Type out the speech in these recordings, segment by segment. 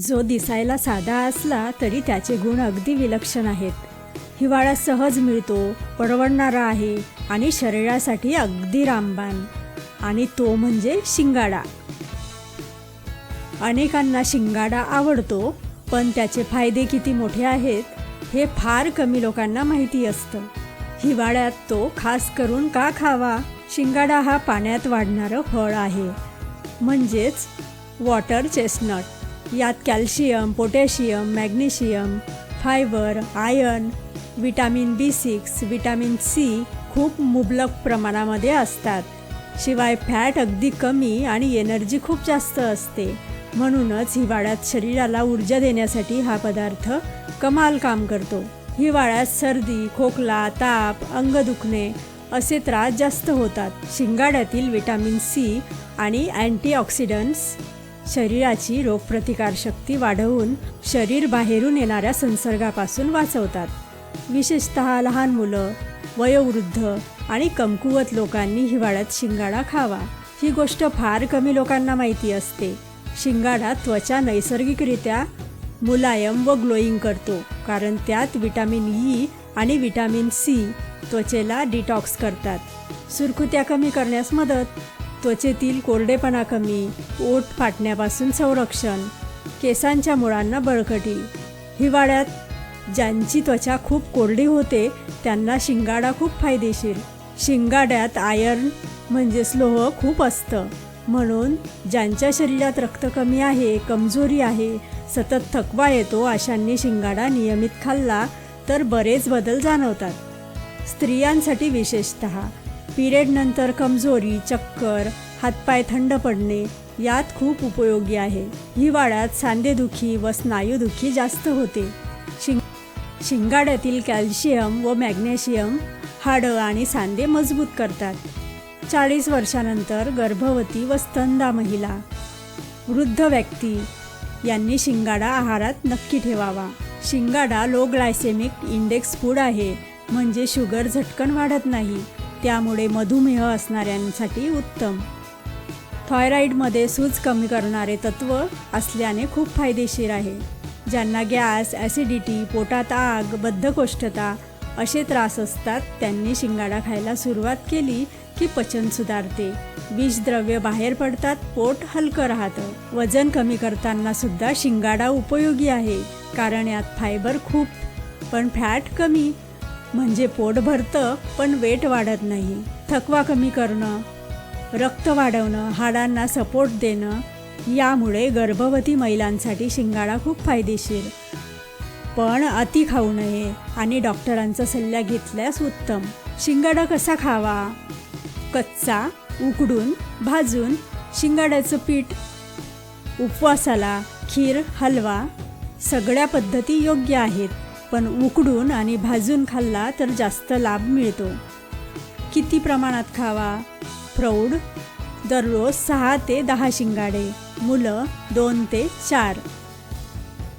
जो दिसायला साधा असला तरी त्याचे गुण अगदी विलक्षण आहेत. हिवाळा सहज मिळतो परवडणारा आहे आणि शरीरासाठी अगदी रामबाण. आणि तो म्हणजे शिंगाडा. अनेकांना शिंगाडा आवडतो पण त्याचे फायदे किती मोठे आहेत हे फार कमी लोकांना माहिती असतं. हिवाळ्यात तो खास करून का खावा? शिंगाडा हा पाण्यात वाढणारं फळ आहे. म्हणजेच वॉटर चेस्टनट. यात calcium potassium magnesium fibre iron vitamin B six vitamin C खूप मुबलक प्रमाणामध्ये असतात. शिवाय फॅट अगदी कमी आणि एनर्जी खूप जास्त असते. म्हणूनच हिवाळ्यात शरीराला ऊर्जा देण्यासाठी हा पदार्थ कमाल काम करतो. हिवाळ्यात सर्दी खोकला ताप अंग दुखणे असे त्रास जास्त होतात. शिंगाड्यातील विटॅमिन सी आणि अँटीऑक्सिडंट्स शरीराची रोगप्रतिकारशक्ती वाढवून शरीर बाहेरून येणाऱ्या संसर्गापासून वाचवतात. विशेषत लहान मुलं वयोवृद्ध आणि कमकुवत लोकांनी हिवाळ्यात शिंगाडा खावा. ही गोष्ट फार कमी लोकांना माहिती असते. शिंगाडा त्वचा नैसर्गिकरित्या मुलायम व ग्लोईंग करतो कारण त्यात विटॅमिन ई आणि विटॅमिन सी त्वचेला डिटॉक्स करतात. सुरकुत्या कमी करण्यास मदत त्वचेतील कोरडेपणा कमी ओठ फाटण्यापासून संरक्षण केसांच्या मुळांना बळकटी. हिवाळ्यात ज्यांची त्वचा खूप कोरडी होते त्यांना शिंगाडा खूप फायदेशीर. शिंगाड्यात आयर्न म्हणजेच लोह खूप असतं. म्हणून ज्यांच्या शरीरात रक्त कमी आहे कमजोरी आहे सतत थकवा येतो अशांनी शिंगाडा नियमित खाल्ला तर बरेच बदल जाणवतात. स्त्रियांसाठी विशेषत पिरियडनंतर कमजोरी चक्कर हातपाय थंड पडणे यात खूप उपयोगी आहे. हिवाळ्यात सांधेदुखी व स्नायूदुखी जास्त होते. शिंग शिंगाड्यातील कॅल्शियम व मॅग्नेशियम हाडं आणि सांधे मजबूत करतात. चाळीस वर्षानंतर गर्भवती व स्तंदा महिला वृद्ध व्यक्ती यांनी शिंगाडा आहारात नक्की ठेवावा. शिंगाडा लो ग्लायसेमिक इंडेक्स फूड आहे म्हणजे शुगर झटकन वाढत नाही. त्यामुळे मधुमेह असणाऱ्यांसाठी उत्तम. थायरॉईडमध्ये सूज कमी करणारे तत्त्व असल्याने खूप फायदेशीर आहे ज्यांना गॅस ॲसिडिटी पोटात आग बद्धकोष्ठता असे त्रास असतात. त्यांनी शिंगाडा खायला सुरुवात केली की पचन सुधारते. विषद्रव्य बाहेर पडतात पोट हलकं राहतं. वजन कमी करताना सुद्धा शिंगाडा उपयोगी आहे कारण यात फायबर खूप पण फॅट कमी म्हणजे पोट भरतं पण वेट वाढत नाही. थकवा कमी करणं रक्त वाढवणं हाडांना सपोर्ट देणं यामुळे गर्भवती महिलांसाठी शिंगाडा खूप फायदेशीर. पण अति खाऊ नये आणि डॉक्टरांचा सल्ला घेतल्यास उत्तम. शिंगाडा कसा खावा? कच्चा उकडून भाजून शिंगाड्याचं पीठ उपवासाला खीर हलवा सगळ्या पद्धती योग्य आहेत. पण उकडून आणि भाजून खाल्ला तर जास्त लाभ मिळतो. किती प्रमाणात खावा? प्रौढ दररोज सहा ते दहा शिंगाडे मुलं दोन ते चार.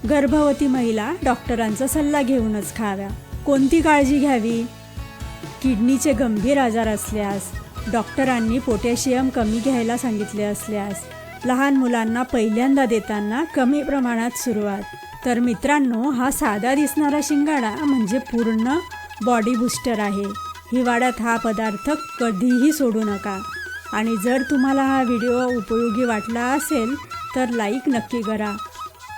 गर्भवती महिला डॉक्टरांचा सल्ला घेऊनच खाव्या. कोणती काळजी घ्यावी? किडनीचे गंभीर आजार असल्यास डॉक्टरांनी पोटॅशियम कमी घ्यायला सांगितले असल्यास लहान मुलांना पहिल्यांदा देताना कमी प्रमाणात सुरुवात. तर मित्रांनो हा साधा दिसणारा शिंगाडा म्हणजे पूर्ण बॉडी बूस्टर आहे. हिवाळ्यात हा पदार्थ कधीही सोडू नका. आणि जर तुम्हाला हा व्हिडिओ उपयोगी वाटला असेल तर लाईक नक्की करा.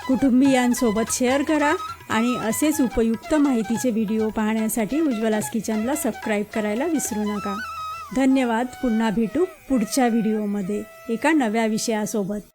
कुटुंबियांसोबत शेअर करा आणि असेच उपयुक्त माहितीचे व्हिडिओ पाहण्यासाठी उज्ज्वलास किचनला सबस्क्राईब करायला विसरू नका. धन्यवाद. पुन्हा भेटू पुढच्या व्हिडिओमध्ये. एका नव्या विषयासोबत.